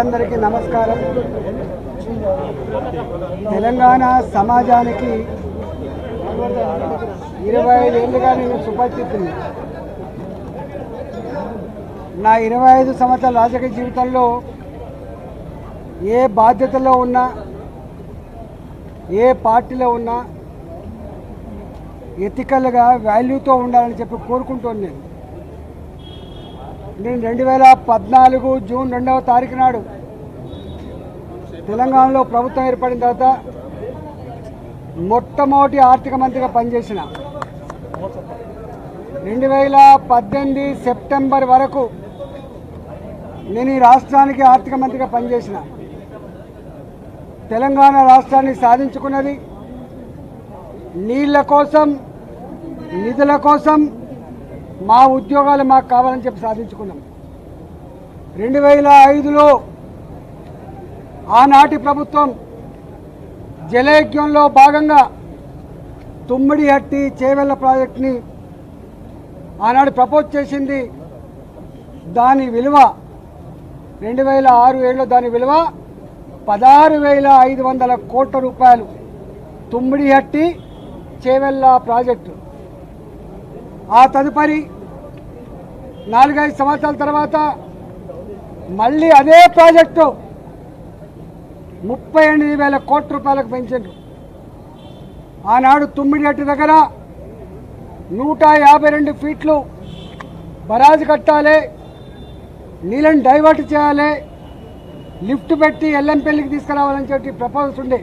అందరికీ నమస్కారం. తెలంగాణ సమాజానికి ఇరవై ఐదేళ్ళుగా నేను సుపరిచితుని నా ఇరవై ఐదు సంవత్సరాల రాజకీయ జీవితంలో ఏ బాధ్యతలో ఉన్నా ఏ పార్టీలో ఉన్నా ఎథికల్గా వాల్యూతో ఉండాలని చెప్పి కోరుకుంటున్నాను నేను. నేను రెండు వేల పద్నాలుగు జూన్ రెండవ తారీఖు నాడు తెలంగాణలో ప్రభుత్వం ఏర్పడిన తర్వాత మొట్టమొదటి ఆర్థిక మంత్రిగా పనిచేసిన రెండు వేల పద్దెనిమిది సెప్టెంబర్ వరకు నేను ఈ రాష్ట్రానికి ఆర్థిక మంత్రిగా పనిచేసిన. తెలంగాణ రాష్ట్రాన్ని సాధించుకున్నది నీళ్ళ కోసం నిధుల కోసం మా ఉద్యోగాలు మాకు కావాలని చెప్పి సాధించుకున్నాం. రెండు వేల ఐదులో ఆనాటి ప్రభుత్వం జలయజ్ఞంలో భాగంగా తుమ్మిడి హట్టి చేవెళ్ళ ప్రాజెక్ట్ని ఆనాడు ప్రపోజ్ చేసింది. దాని విలువ రెండు వేల ఆరు ఏడులో దాని విలువ పదహారు వేల ఐదు వందల కోట్ల రూపాయలు. తుమ్మిడి హట్టి చేవెళ్ళ ప్రాజెక్టు. ఆ తదుపరి నాలుగైదు సంవత్సరాల తర్వాత మళ్ళీ అదే ప్రాజెక్టు ముప్పై ఎనిమిది వేల కోట్ల రూపాయలకు పెంచారు ఆనాడు తుమ్మిడిగట్టు దగ్గర నూట యాభై రెండు ఫీట్లు బరాజు కట్టాలి నీళ్ళని డైవర్ట్ చేయాలి లిఫ్ట్ పెట్టి ఎల్లంపల్లికి తీసుకురావాలని చెప్పి ప్రపోజల్స్ ఉండే.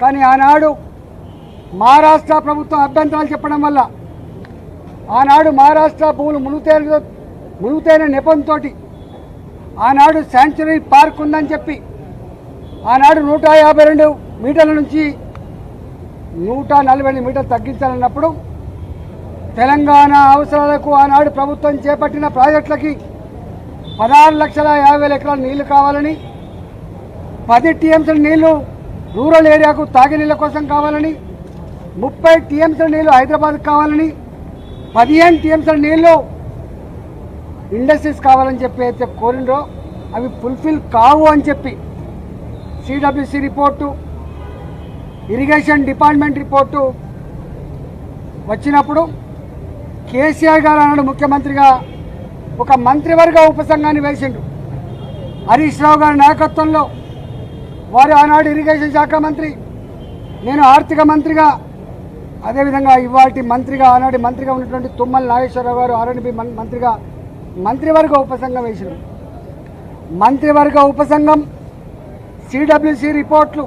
కానీ ఆనాడు మహారాష్ట్ర ప్రభుత్వం అభ్యంతరాలు చెప్పడం వల్ల ఆనాడు మహారాష్ట్ర భూములు మునుగుతైన మునుగుతైన నెపంతో ఆనాడు శాంచురీ పార్క్ ఉందని చెప్పి. ఆనాడు నూట యాభై రెండు మీటర్ల నుంచి నూట నలభై ఎనిమిది మీటర్లు తగ్గించాలన్నప్పుడు తెలంగాణ అవసరాలకు ఆనాడు ప్రభుత్వం చేపట్టిన ప్రాజెక్టులకి పదహారు లక్షల యాభై వేల ఎకరాల నీళ్ళు కావాలని పది టీఎంసీల నీళ్ళు రూరల్ ఏరియాకు తాగే నీళ్ళ కోసం కావాలని ముప్పై టీఎంసీల నీళ్ళు హైదరాబాద్కి కావాలని పదిహేను టీఎంసీల నీళ్ళు ఇండస్ట్రీస్ కావాలని చెప్పి అయితే కోరిండ్రో అవి ఫుల్ఫిల్ కావు అని చెప్పి CWC report irrigation department report వచ్చినప్పుడు కేసీఆర్ గారు అన్నాడు ముఖ్యమంత్రిగా ఒక మంత్రివర్గ ఉపసంఘాన్ని వేసిండు హరీష్ రావు గారి నాయకత్వంలో వారు ఆనాడు ఇరిగేషన్ శాఖ మంత్రి నేను ఆర్థిక మంత్రిగా అదేవిధంగా ఇవాటి మంత్రిగా ఆనాటి మంత్రిగా ఉన్నటువంటి తుమ్మల నాగేశ్వరరావు గారు ఆర్ఎండ్బి మంత్రిగా మంత్రివర్గ ఉపసంఘం వేసినారు మంత్రివర్గ ఉపసంఘం సిడబ్ల్యూసి రిపోర్ట్లు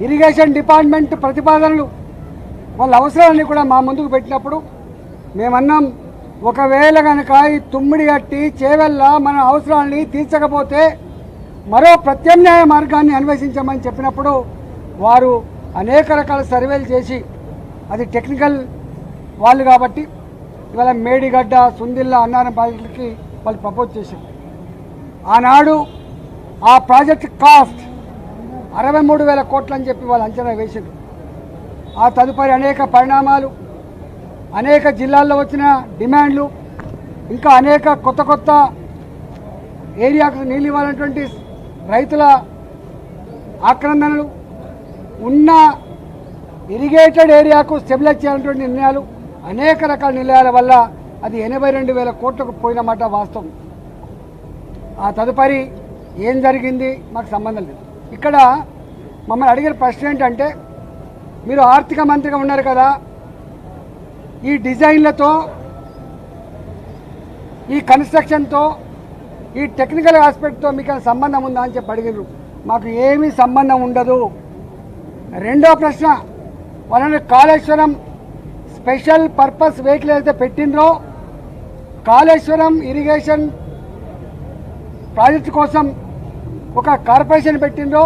ఇరిగేషన్ డిపార్ట్మెంట్ ప్రతిపాదనలు వాళ్ళ అవసరాలన్నీ కూడా మా ముందుకు పెట్టినప్పుడు మేమన్నాం ఒకవేళ కనుక ఈ తుమ్మిడి కట్టి చేవెళ్ళ మన అవసరాలని తీర్చకపోతే మరో ప్రత్యామ్నాయ మార్గాన్ని అన్వేషించమని చెప్పినప్పుడు వారు అనేక రకాల సర్వేలు చేసి అది టెక్నికల్ వాళ్ళు కాబట్టి ఇవాళ మేడిగడ్డ సుందిల్ల అన్నారం ప్రాజెక్టులకి వాళ్ళు ప్రపోజ్ చేశారు. ఆనాడు ఆ ప్రాజెక్ట్ కాస్ట్ అరవై మూడు వేల కోట్లు అని చెప్పి వాళ్ళు అంచనా వేశారు. ఆ తదుపరి అనేక పరిణామాలు అనేక జిల్లాల్లో వచ్చిన డిమాండ్లు ఇంకా అనేక కొత్త కొత్త ఏరియాకు నీళ్ళు ఇవ్వాలన్నటువంటి రైతుల ఆక్రందనలు ఉన్న ఇరిగేటెడ్ ఏరియాకు స్టెబిలైజ్ చేయాలన్నటువంటి నిర్ణయాలు అనేక రకాల నిర్ణయాల వల్ల అది ఎనభై రెండు వేల కోట్లకు పోయినమాట వాస్తవం. ఆ తదుపరి ఏం జరిగింది మాకు సంబంధం లేదు. ఇక్కడ మమ్మల్ని అడిగిన ప్రశ్న ఏంటంటే మీరు ఆర్థిక మంత్రిగా ఉన్నారు కదా ఈ డిజైన్లతో ఈ కన్స్ట్రక్షన్తో ఈ టెక్నికల్ ఆస్పెక్ట్తో మీకు సంబంధం ఉందా అని చెప్పి అడిగారు మాకు ఏమీ సంబంధం ఉండదు. రెండో ప్రశ్న వాళ్ళని కాళేశ్వరం స్పెషల్ పర్పస్ వెహికల్ అయితే పెట్టిండ్రో కాళేశ్వరం ఇరిగేషన్ ప్రాజెక్టు కోసం ఒక కార్పొరేషన్ పెట్టిండ్రో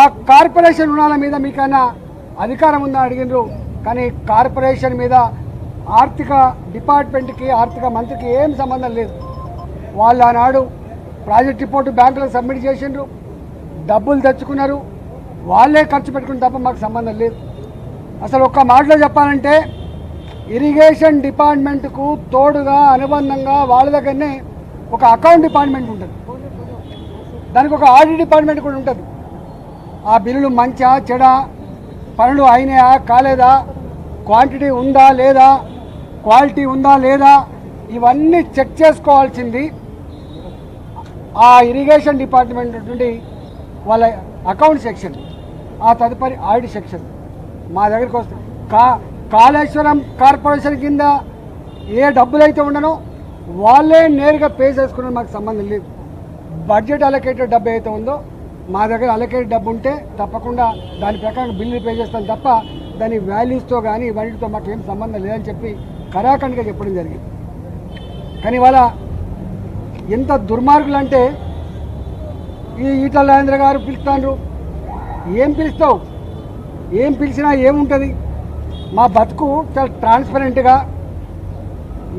ఆ కార్పొరేషన్ రుణాల మీద మీకైనా అధికారం ఉందని అడిగిండ్రు. కానీ కార్పొరేషన్ మీద ఆర్థిక డిపార్ట్మెంట్కి ఆర్థిక మంత్రికి ఏం సంబంధం లేదు. వాళ్ళు ఆనాడు ప్రాజెక్ట్ రిపోర్టు బ్యాంకులో సబ్మిట్ చేసిండ్రు. డబ్బులు తెచ్చుకున్నారు. వాళ్ళే ఖర్చు పెట్టుకుని తప్ప మాకు సంబంధం లేదు. అసలు ఒక్క మాటలో చెప్పాలంటే ఇరిగేషన్ డిపార్ట్మెంట్కు తోడుగా అనుబంధంగా వాళ్ళ దగ్గరనే ఒక అకౌంట్ డిపార్ట్మెంట్ ఉంటుంది. దానికి ఒక ఆడిట్ డిపార్ట్మెంట్ కూడా ఉంటుంది. ఆ బిల్లులు మంచా చెడ పనులు అయినాయా కాలేదా క్వాంటిటీ ఉందా లేదా క్వాలిటీ ఉందా లేదా ఇవన్నీ చెక్ చేసుకోవాల్సింది ఆ ఇరిగేషన్ డిపార్ట్మెంట్ నుండి వాళ్ళ అకౌంట్ సెక్షన్ ఆ తదుపరి ఆడిట్ సెక్షన్ మా దగ్గరికి వస్తుంది కా కాళేశ్వరం కార్పొరేషన్ కింద ఏ డబ్బులైతే ఉండనో వాళ్ళే నేరుగా పే చేసుకున్నారు మాకు సంబంధం లేదు. బడ్జెట్ అలొకేటెడ్ డబ్బు అయితే ఉందో మా దగ్గర అలొకేటెడ్ డబ్బు ఉంటే తప్పకుండా దాని ప్రకారం బిల్లు పే చేస్తాం తప్ప దాని వాల్యూస్తో కానీ వాటితో మాకు ఏం సంబంధం లేదని చెప్పి కరాఖండ్గా చెప్పడం జరిగింది. కానీ ఇవాళ ఎంత దుర్మార్గులు అంటే ఈ ఈటల రాజేంద్ర గారు పిలుస్తాండ్రు. ఏం పిలుస్తావు? ఏం పిలిచినా ఏముంటుంది? మా బతుకు చాలా ట్రాన్స్పరెంట్గా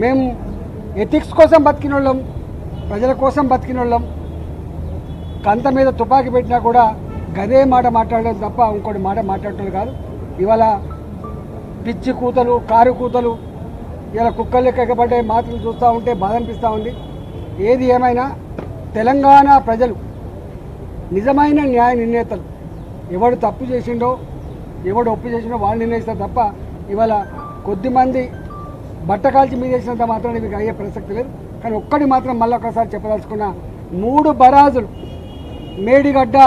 మేము ఎథిక్స్ కోసం బతికిన వాళ్ళం ప్రజల కోసం బతికిన వాళ్ళం కంత మీద తుపాకీ పెట్టినా కూడా గదే మాట మాట్లాడడం తప్ప ఇంకోటి మాట మాట్లాడటం కాదు. ఇవాళ పిచ్చి కూతలు కారు కూతలు ఇలా కుక్కలు లెక్క మాటలు చూస్తూ ఉంటే బాధ అనిపిస్తూ ఉంది. ఏది ఏమైనా తెలంగాణ ప్రజలు నిజమైన న్యాయ నిర్ణేతలు ఎవడు తప్పు చేసిండో ఎవడు ఒప్పు చేసినా వాళ్ళు నిర్ణయిస్తారు తప్ప ఇవాళ కొద్దిమంది బట్ట కాల్చి మీద చేసినంత మాత్రం మీకు అయ్యే ప్రసక్తి లేదు. కానీ ఒక్కటి మాత్రం మళ్ళీ ఒకసారి చెప్పదలుచుకున్న మూడు బరాజులు మేడిగడ్డ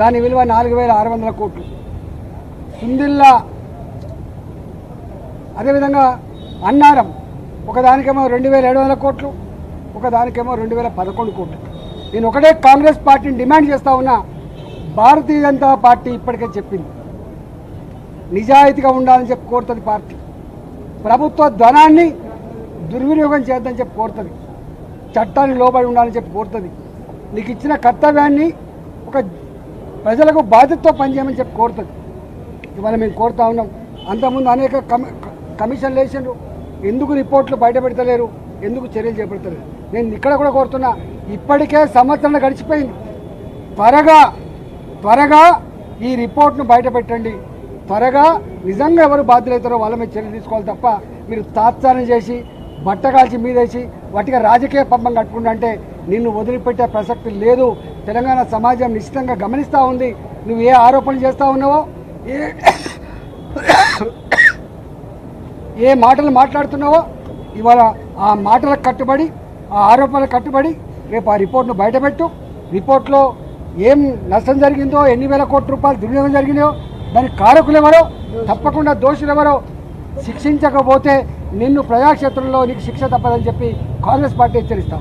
దాని విలువ నాలుగు వేల ఆరు వందల కోట్లు. సుందిల్లా అదేవిధంగా అన్నారం ఒకదానికేమో రెండు వేల ఏడు వందల కోట్లు ఒకదానికేమో రెండు వేల పదకొండు కోట్లు. నేను ఒకటే కాంగ్రెస్ పార్టీని డిమాండ్ చేస్తా ఉన్నా భారతీయ జనతా పార్టీ ఇప్పటికే చెప్పింది. నిజాయితీగా ఉండాలని చెప్పి కోరుతుంది పార్టీ. ప్రభుత్వ ధనాన్ని దుర్వినియోగం చేద్దని చెప్పి కోరుతుంది. చట్టాన్ని లోబడి ఉండాలని చెప్పి కోరుతుంది. నీకు ఇచ్చిన కర్తవ్యాన్ని ఒక ప్రజలకు బాధ్యతతో పనిచేయమని చెప్పి కోరుతుంది. ఇవాళ మేము కోరుతా ఉన్నాం. అంతకుముందు అనేక కమి కమిషన్లు వేసిండ్రు. ఎందుకు రిపోర్ట్లు బయట పెడతలేరు? ఎందుకు చర్యలు చేపడతలేరు? నేను ఇక్కడ కూడా కోరుతున్నా ఇప్పటికే సంవత్సరం గడిచిపోయింది. త్వరగా త్వరగా ఈ రిపోర్ట్ను బయట పెట్టండి త్వరగా నిజంగా ఎవరు బాధ్యులవుతారో వాళ్ళ మీద చర్యలు తీసుకోవాలి తప్ప మీరు తాత్సారం చేసి బట్టగాల్చి మీదేసి వాటిగా రాజకీయ పంపం కట్టుకుంటే అంటే నిన్ను వదిలిపెట్టే ప్రసక్తి లేదు. తెలంగాణ సమాజం నిశ్చితంగా గమనిస్తూ ఉంది. నువ్వు ఏ ఆరోపణలు చేస్తూ ఉన్నావో? ఏ ఏ మాటలు మాట్లాడుతున్నావో? ఇవాళ ఆ మాటలకు కట్టుబడి ఆ ఆరోపణలకు కట్టుబడి రేపు ఆ రిపోర్ట్ను బయటపెట్టు. రిపోర్ట్లో ఏం నష్టం జరిగిందో ఎన్ని వేల కోట్ల రూపాయలు దుర్వినియోగం జరిగినాయో దానికి కారకులు ఎవరో తప్పకుండా దోషులు ఎవరో శిక్షించకపోతే నిన్ను ప్రజాక్షేత్రంలో నీకు శిక్ష తప్పదని చెప్పి కాంగ్రెస్ పార్టీ హెచ్చరిస్తాం.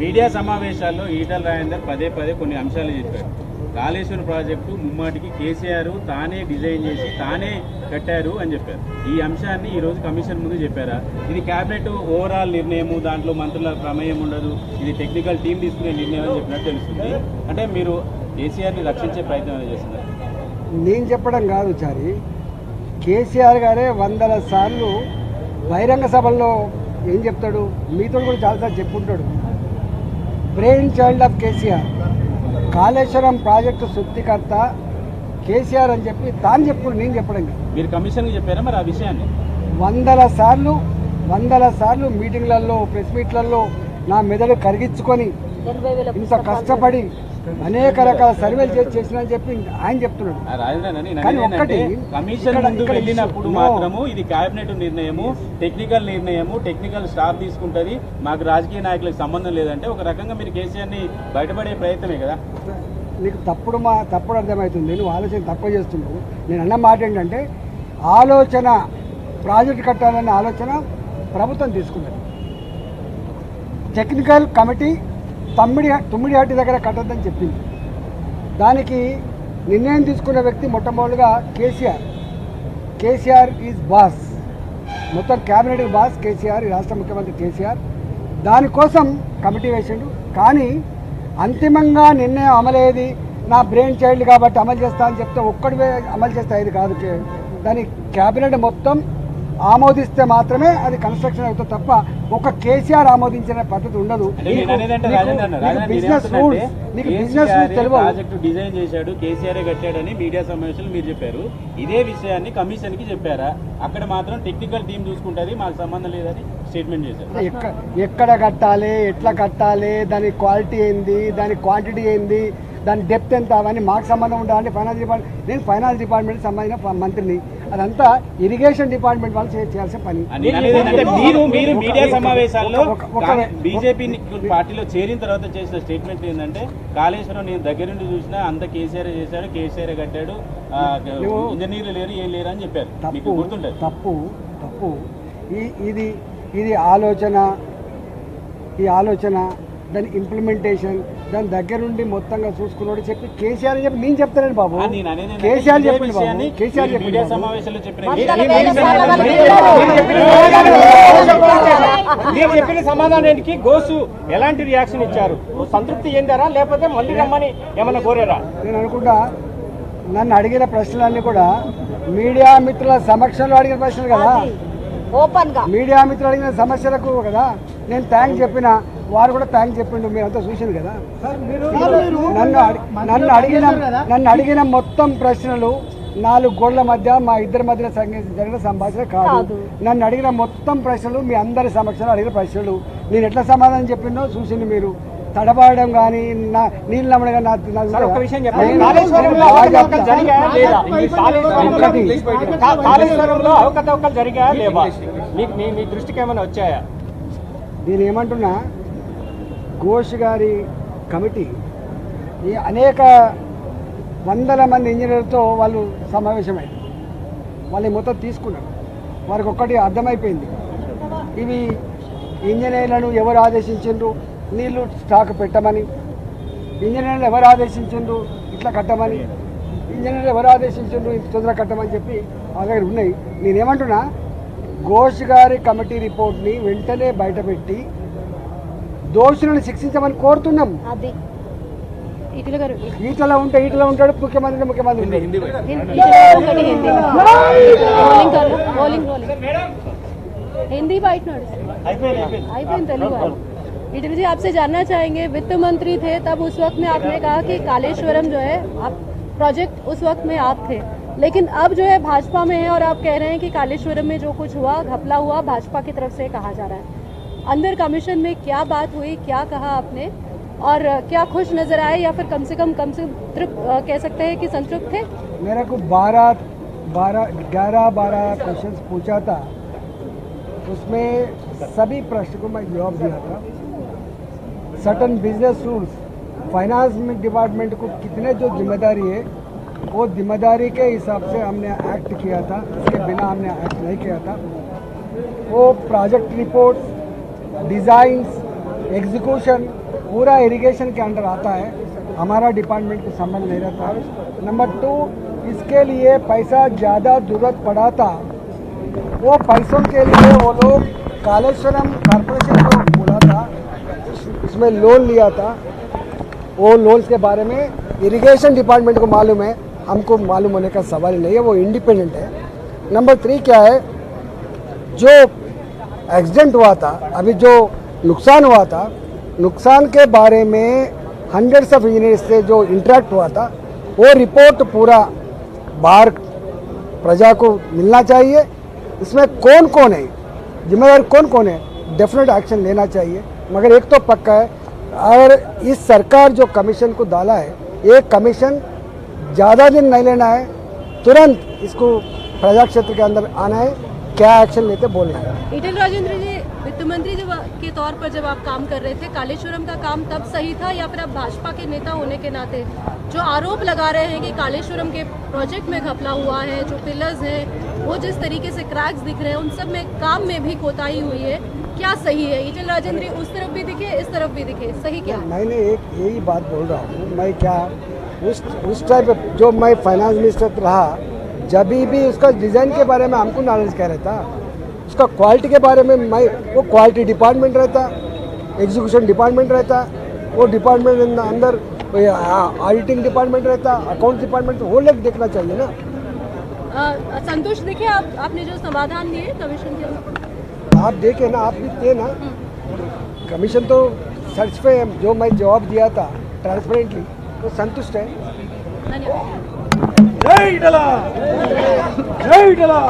మీడియా సమావేశాల్లో ఈటల రాజేందర్ పదే పదే కొన్ని అంశాలు చెప్పారు. కాళేశ్వరం ప్రాజెక్టు ముమ్మాటికి కేసీఆర్ తానే డిజైన్ చేసి తానే కట్టారు అని చెప్పారు. ఈ అంశాన్ని ఈరోజు కమిషన్ ముందు చెప్పారా? ఇది క్యాబినెట్ ఓవరాల్ నిర్ణయము దాంట్లో మంత్రుల ప్రమేయం ఉండదు ఇది టెక్నికల్ టీం తీసుకునే నిర్ణయం అని చెప్పినట్టు తెలుస్తుంది. అంటే మీరు కేసీఆర్ని రక్షించే ప్రయత్నం చేస్తున్నారు? నేను చెప్పడం కాదు చారి. కేసీఆర్ గారే వందల సార్లు బహిరంగ సభల్లో ఏం చెప్తాడు? మీతో కూడా చాలాసార్లు చెప్పుకుంటాడు brain child of KCR. Kaleshwaram project సృష్టికర్త కేసీఆర్ అని చెప్పి తాను చెప్పుడు నేను చెప్పడం కాదు మీరు కమిషన్కి చెప్పారా మరి ఆ విషయాన్ని? వందల సార్లు వందల సార్లు మీటింగ్లలో ప్రెస్ మీట్లలో నా మెదడు కరిగించుకొని ఇంత కష్టపడి అనేక రకాల సర్వేలు చేసి చేసినని చెప్పి ఆయన చెప్తున్నాడు. కానీ ఒక్కటి, కమిషన్ వెళ్ళినప్పుడు మాత్రము ఇది కేబినెట్ నిర్ణయము టెక్నికల్ నిర్ణయము టెక్నికల్ స్టాఫ్ తీసుకుంటది. మాకు రాజకీయ నాయకులకు సంబంధం లేదంటే ఒక రకంగా మీరు కేసీఆర్ని బయటపడే ప్రయత్నమే కదా. నీకు తప్పుడు మా తప్పుడు అర్థమవుతుంది నువ్వు ఆలోచన తక్కువ చేస్తున్నావు. నేను అన్న మాట ఏంటంటే ఆలోచన ప్రాజెక్ట్ కట్టాలన్న ఆలోచన ప్రభుత్వం తీసుకున్నది. టెక్నికల్ కమిటీ తమ్మిడి తుమ్మిడిహట్టి దగ్గర కట్టద్దని చెప్పింది. దానికి నిర్ణయం తీసుకున్న వ్యక్తి మొట్టమొదటిగా కేసీఆర్. KCR is boss. మొత్తం క్యాబినెట్ బాస్ కేసీఆర్ రాష్ట్ర ముఖ్యమంత్రి కేసీఆర్. దానికోసం కమిటీ వేసిండు. కానీ అంతిమంగా నిర్ణయం అమలయ్యేది నా బ్రెయిన్ చైల్డ్ కాబట్టి అమలు చేస్తా అని చెప్తే ఒక్కడివే అమలు చేస్తే ఇది కాదు. దాని క్యాబినెట్ మొత్తం ఆమోదిస్తే మాత్రమే అది కన్స్ట్రక్షన్ అవుతుంది తప్ప ఒక కేసీఆర్ ఆమోదించిన పద్ధతి ఉండదు. Business rules business rules project design చేశాడు కేసీఆర్ కట్టాడని మీడియా సమావేశంలో మీరు చెప్పారు. ఇదే విషయాన్ని కమిషన్కి చెప్పారా? అక్కడ మాత్రం టెక్నికల్ టీం చూసుకుంటది మాకు సంబంధం లేదని స్టేట్మెంట్ చేశారు. ఎక్కడ ఎక్కడ కట్టాలి ఎట్లా కట్టాలి దాని క్వాలిటీ ఏంది దాని క్వాంటిటీ ఏంది దాని డెప్త్ ఎంత అవన్నీ మాకు సంబంధం ఉండాలంటే ఫైనాన్స్ డిపార్ట్మెంట్ నేను ఫైనాన్స్ డిపార్ట్మెంట్ సంబంధించిన మంత్రిని. అదంతా ఇరిగేషన్ డిపార్ట్మెంట్ వాళ్ళు చేయాల్సిన పని. మీరు మీరు మీడియా సమావేశాల్లో బీజేపీ పార్టీలో చేరిన తర్వాత చేసిన స్టేట్మెంట్ ఏంటంటే కాళేశ్వరం నేను దగ్గరుండి చూసినా అంత కేసీఆర్ చేశాడు కేసీఆర్ కట్టాడు ఇంజనీర్లు లేరు ఏం లేరు అని చెప్పారు. తప్పు గుర్తుంటది. తప్పు తప్పు. ఈ ఇది ఇది ఆలోచన ఈ ఆలోచన దాని ఇంప్లిమెంటేషన్ దాని దగ్గర నుండి మొత్తంగా చూసుకున్నాడు చెప్పి కేసీఆర్ చెప్పి నేను చెప్తానండి బాబు కేసీఆర్ ఇదే చెప్పింది బాబు కేసీఆర్ బాబు. సమావేశంలో చెప్పిన సమాధానానికి గోసు ఎలాంటి రియాక్షన్ ఇచ్చారు సంతృప్తి చెందారా లేకపోతే మళ్ళీ రమ్మని ఏమైనా కోరారా నేను అనుకుంటా నన్ను అడిగిన ప్రశ్నలన్నీ కూడా మీడియా మిత్రుల సమక్షంలో అడిగిన ప్రశ్నలు కదా ఓపెన్గా మీడియా మిత్రులు అడిగిన సమస్యలకు కదా నేను థ్యాంక్స్ చెప్పిన వారు కూడా థ్యాంక్స్ చెప్పిండు మీరంతా చూసింది కదా. నన్ను నన్ను అడిగిన నన్ను అడిగిన మొత్తం ప్రశ్నలు నాలుగు గోళ్ళ మధ్య మా ఇద్దరి మధ్య జరిగిన సంభాషణ కాదు. నన్ను అడిగిన మొత్తం ప్రశ్నలు మీ అందరి సమక్షంలో అడిగిన ప్రశ్నలు. నేను ఎట్లా సమాధానం చెప్పిందో చూసింది మీరు. తడబాడడం కానీ నా నీళ్ళు నమ్మడం కానీ మీకు మీ మీ దృష్టికి ఏమైనా వచ్చాయా? నేను ఏమంటున్నా? ఘోష్ గారి కమిటీ ఈ అనేక వందల మంది ఇంజనీర్లతో వాళ్ళు సమావేశమైంది వాళ్ళు మొత్తం తీసుకున్నారు. వారికి ఒక్కటి అర్థమైపోయింది. ఇవి ఇంజనీర్లను ఎవరు ఆదేశించిండ్రు? నీళ్ళు స్టాక్ పెట్టమని. ఇంజనీర్లు ఎవరు ఆదేశించిండ్రు? ఇట్లా కట్టమని. ఇంజనీర్లు ఎవరు ఆదేశించిండ్రు? ఇంత తొందర కట్టమని చెప్పి మా దగ్గర ఉన్నాయి. నేనేమంటున్నా ఘోష్ గారి కమిటీ రిపోర్ట్ని వెంటనే బయటపెట్టి దోషులను శిక్షించమని కోరుతున్నాం అది ఇటుల గారు ఈటలో ఉంటే ఈటలో ఉంటాడు ముఖ్యమంత్రి అంటే ముఖ్యమంత్రి ఉంటాడు. హిందీ ఒకటి హిందీ రోలింగ్ కాదు rolling rolling Hindi byte notice అయిపోయింది తెలుగు इटल जी आपसे जानना चाहेंगे वित्त मंत्री थे तब उस वक्त में आपने कहा कि कालेश्वरम जो है आप प्रोजेक्ट उस वक्त में आप थे लेकिन अब जो है भाजपा में है और आप कह रहे हैं कि कालेश्वरम में जो कुछ हुआ घपला हुआ भाजपा की तरफ से कहा जा रहा है अंदर कमीशन में क्या बात हुई, क्या कहा आपने? और क्या खुश नज़र आए या फिर कम से कम कम से तृप्त कह सकते हैं कि संतृप्त थे? मेरे को बारह बारह, ग्यारह, बारह क्वेश्चन पूछा था। उसमें सभी प्रश्न को मैं जवाब दिया था। Certain business rules finance department को कितने जो ज़िम्मेदारी है, वो ज़िम्मेदारी के हिसाब से हमने एक्ट किया था। इसके बिना हमने एक्ट नहीं किया था। वो प्रोजेक्ट रिपोर्ट डिज़ाइंस एग्जीक्यूशन पूरा इरिगेशन के अंडर आता है। हमारा डिपार्टमेंट को संबंध नहीं रहता। नंबर टू इसके लिए पैसा ज़्यादा ज़रूरत पड़ा था वो पैसों के लिए वो लोग कालेश्वरम कॉरपोरेशन को बोला था उसमें लोन लिया था। वो लोन्स के बारे में इरिगेशन डिपार्टमेंट को मालूम है। हमको मालूम होने का सवाल ही नहीं है, वो इंडिपेंडेंट है। नंबर थ्री क्या है? जो एक्सीडेंट हुआ था, अभी जो नुकसान हुआ था, नुकसान के बारे में हंड्रेड्स ऑफ़ इंजीनियर्स से जो इंटरेक्ट हुआ था, वो रिपोर्ट पूरा बाहर प्रजा को मिलना चाहिए। इसमें कौन कौन है, जिम्मेदार कौन कौन है डेफिनेट एक्शन लेना चाहिए। मगर एक तो पक्का है और इस सरकार जो कमीशन को डाला है, ये कमीशन ज़्यादा दिन नहीं लेना है, तुरंत इसको प्रजा क्षेत्र के अंदर आना है। क्या एक्शन लेते बोलना है ईटल राजेंद्र जी वित्त मंत्री जब के तौर पर जब आप काम कर रहे थे कालेश्वरम का काम तब सही था या फिर आप भाजपा के नेता होने के नाते? जो आरोप लगा रहे हैं कि कालेश्वरम के प्रोजेक्ट में घपला हुआ है जो पिलर्स हैं वो जिस तरीके से क्रैक्स दिख रहे हैं उन सब में काम में भी कोताही हुई है। क्या सही है? ईटल राजेंद्र उस तरफ़ भी दिखे इस तरफ़ भी दिखे? सही क्या? मैंने एक यही बात बोल रहा हूँ। मैं क्या उस उस टाइप जो मैं फाइनेंस मिनिस्टर रहा जब भी उसका डिज़ाइन के बारे में हमको नॉलेज कह रहा था उसका क्वालिटी के बारे में मैं वो क्वालिटी डिपार्टमेंट रहता एग्जीक्यूशन डिपार्टमेंट रहता वो डिपार्टमेंट अंदर ऑडिटिंग डिपार्टमेंट रहता अकाउंट डिपार्टमेंट वो लोग देखना चाहिए ना। अ, संतुष्ट दिखे आप आपने जो समाधान दिए कमीशन के आप देखे ना आप भी थे ना। कमीशन तो सर्च पे जो मैं जवाब दिया था ट्रांसपेरेंटली तो संतुष्ट है। జై డలా జై డలా